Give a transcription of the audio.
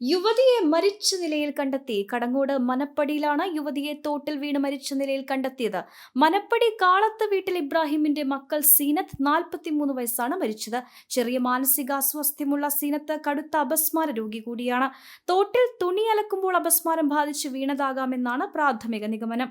യുവതിയെ മരിച്ച നിലയിൽ കണ്ടെത്തി. കടങ്ങോട് മനപ്പടിയിലാണ് യുവതിയെ തോട്ടിൽ വീണ് മരിച്ച നിലയിൽ കണ്ടെത്തിയത്. മനപ്പടി കാളത്ത് വീട്ടിൽ ഇബ്രാഹിമിന്റെ മക്കൾ സീനത്ത് നാൽപ്പത്തിമൂന്ന് വയസ്സാണ് മരിച്ചത്. ചെറിയ മാനസികാസ്വാസ്ഥ്യമുള്ള സീനത്ത് കടുത്ത അപസ്മാര രോഗി കൂടിയാണ്. തോട്ടിൽ തുണി അലക്കുമ്പോൾ അപസ്മാരം ബാധിച്ച് വീണതാകാമെന്നാണ് പ്രാഥമിക നിഗമനം.